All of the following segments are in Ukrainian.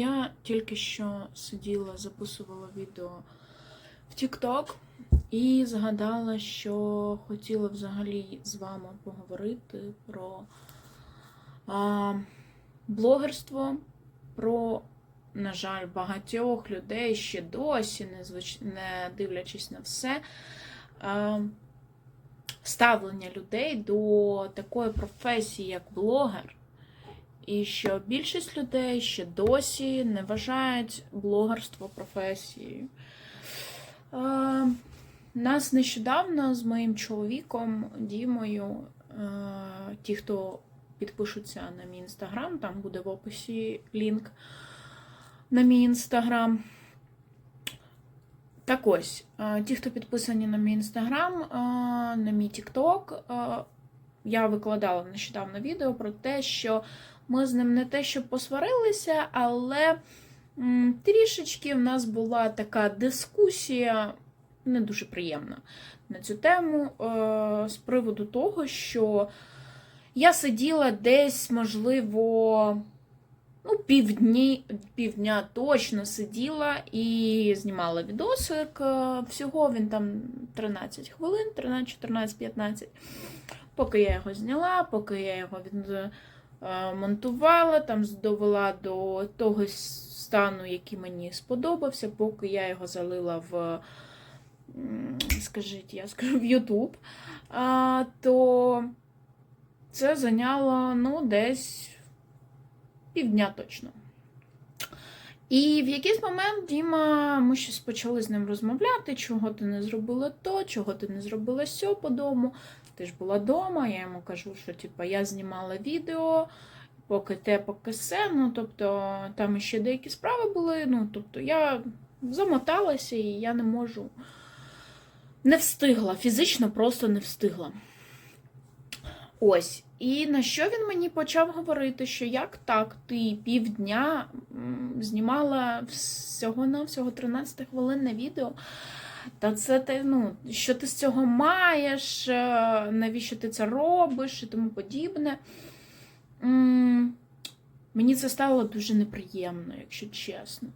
Я тільки що сиділа, записувала відео в TikTok і згадала, що хотіла взагалі з вами поговорити про а, блогерство, про, на жаль, багатьох людей ще досі, не дивлячись на все. А, ставлення людей до такої професії, як блогер. І що більшість людей ще досі не вважають блогерство професією. Нас нещодавно з моїм чоловіком Дімою, ті, хто підпишуться на мій інстаграм, там буде в описі лінк на мій інстаграм. Так ось, ті, хто підписані на мій інстаграм, на мій тікток, я викладала нещодавно відео про те, що ми з ним не те, що посварилися, але трішечки в нас була така дискусія не дуже приємна на цю тему е, з приводу того, що я сиділа десь, можливо, ну, півдні, півдня точно сиділа і знімала відосик. Е, Всього він там 13 хвилин, 13, 14, 15. Поки я його зняла, поки я його від монтувала, там довела до того стану, який мені сподобався, поки я його залила в, скажіть, я скажу, в YouTube, то це зайняло ну, десь півдня точно. І в якийсь момент Діма, ми щось почали з ним розмовляти, чого ти не зробила то, чого ти не зробила сьо по дому. Ти ж була вдома, я йому кажу, що типу, я знімала відео, поки те, поки все. Ну, тобто, там ще деякі справи були. Ну, тобто, я замоталася і я не можу. Не встигла, фізично просто не встигла. Ось. І на що він мені почав говорити, що як так, ти півдня знімала всього на всього 13 хвилин на відео. Та це ти, ну, що ти з цього маєш, е, навіщо ти це робиш і тому подібне. Мені це стало дуже неприємно, якщо чесно.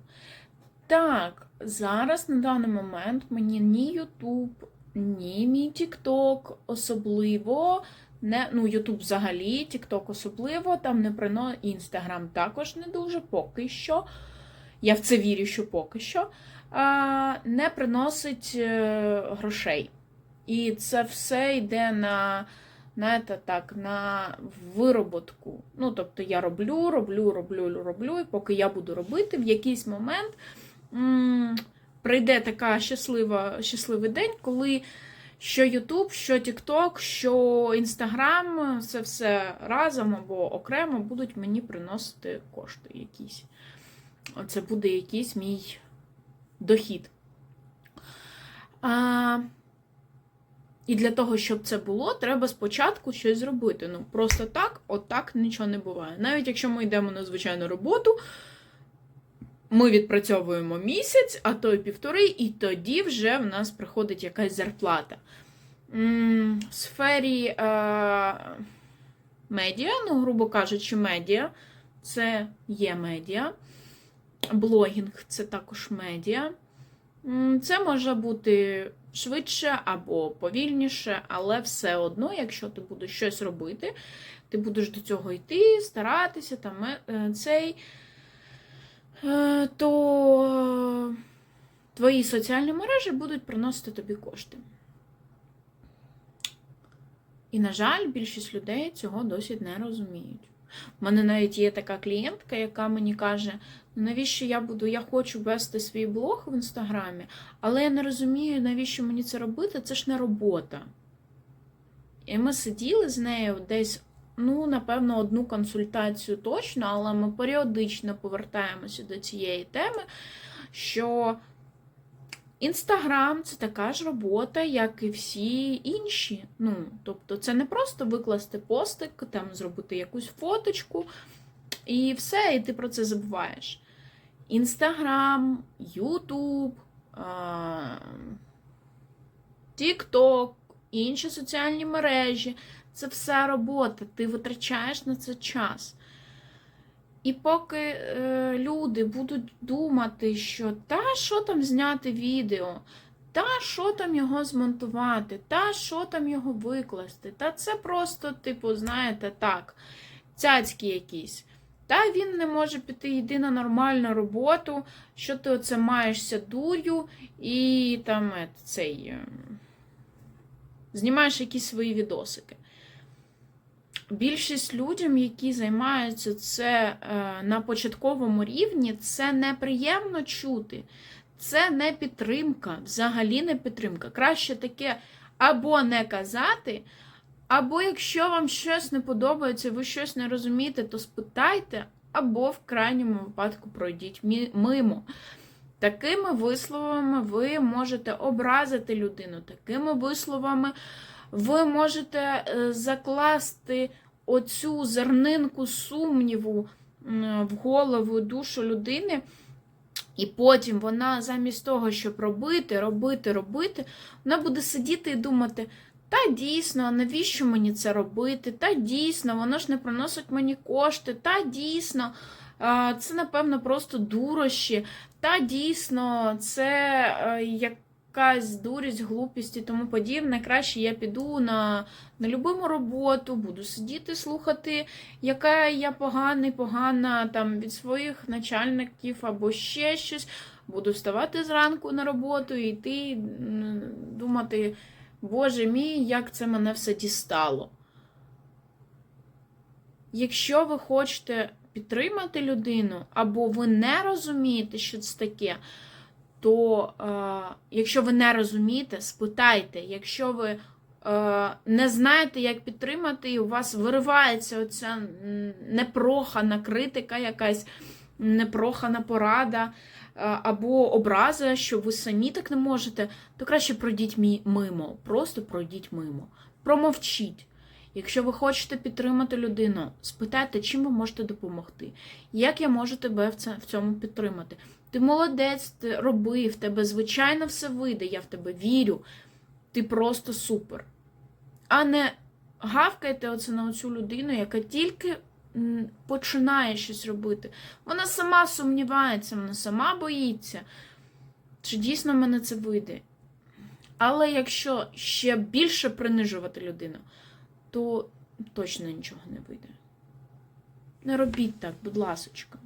Так, зараз на даний момент мені ні YouTube, ні мій TikTok особливо. Не, ну, YouTube взагалі, TikTok особливо, там не прино, Instagram також не дуже поки що. Я в це вірю, що поки що. Не приносить е, грошей. І це все йде на, знаєте, так, на вироботку. Ну, тобто я роблю, роблю, роблю, роблю, і поки я буду робити, в якийсь момент м- прийде така щаслива, щасливий день, коли що YouTube, що TikTok, що Instagram, це все разом або окремо будуть мені приносити кошти якісь. Це буде якийсь мій дохід. А, І для того, щоб це було, треба спочатку щось зробити. Ну, просто так, отак нічого не буває. Навіть якщо ми йдемо на звичайну роботу, ми відпрацьовуємо місяць, а то й півтори, і тоді вже в нас приходить якась зарплата. В сфері е, медіа, ну, грубо кажучи, медіа це є медіа. Блогінг це також медіа. Це може бути швидше або повільніше, але все одно, якщо ти будеш щось робити, ти будеш до цього йти, старатися, там, е, цей, е, то твої соціальні мережі будуть приносити тобі кошти. І, на жаль, більшість людей цього досі не розуміють. У мене навіть є така клієнтка, яка мені каже, навіщо я буду, я хочу вести свій блог в інстаграмі, але я не розумію, навіщо мені це робити, це ж не робота. І ми сиділи з нею десь, ну, напевно, одну консультацію точно, але ми періодично повертаємося до цієї теми, що Інстаграм це така ж робота, як і всі інші. Ну, тобто, це не просто викласти постик, там зробити якусь фоточку, і все, і ти про це забуваєш. Інстаграм, Ютуб, Тікток, інші соціальні мережі це все робота. Ти витрачаєш на це час. І поки е, люди будуть думати, що та що там зняти відео, та що там його змонтувати, та що там його викласти, та це просто, типу, знаєте, так, цяцькі якісь. Та він не може піти, йди на нормальну роботу, що ти оце маєшся дур'ю і там е, цей. е, Знімаєш якісь свої відосики. Більшість людям, які займаються це е, на початковому рівні, це неприємно чути. Це не підтримка, взагалі не підтримка. Краще таке або не казати, або якщо вам щось не подобається, ви щось не розумієте, то спитайте, або в крайньому випадку пройдіть мимо. Такими висловами ви можете образити людину, такими висловами ви можете е, закласти оцю зернинку сумніву в голову, душу людини, і потім вона замість того, щоб робити, робити, робити, вона буде сидіти і думати. Та дійсно, навіщо мені це робити? Та дійсно, воно ж не приносить мені кошти. Та дійсно, це напевно просто дурощі. Та дійсно, це е, якась дурість, глупість і тому подібне. Краще я піду на, на любиму роботу, буду сидіти, слухати, яка я поганий, погана там від своїх начальників або ще щось. Буду вставати зранку на роботу і йти думати. Боже мій, як це мене все дістало. Якщо ви хочете підтримати людину, або ви не розумієте, що це таке, то е, якщо ви не розумієте, спитайте. Якщо ви е, не знаєте, як підтримати, і у вас виривається оця непрохана критика, якась непрохана порада. е, Або образа, що ви самі так не можете, то краще пройдіть мимо. Просто пройдіть мимо. Промовчіть. Якщо ви хочете підтримати людину, спитайте, чим ви можете допомогти. Як я можу тебе в цьому підтримати? Ти молодець, ти роби, в тебе звичайно все вийде, я в тебе вірю. Ти просто супер. А не гавкайте оце на оцю людину, яка тільки починає щось робити. Вона сама сумнівається, вона сама боїться, чи дійсно мене це вийде. Але якщо ще більше принижувати людину, то точно нічого не вийде. Не робіть так, будь ласочка.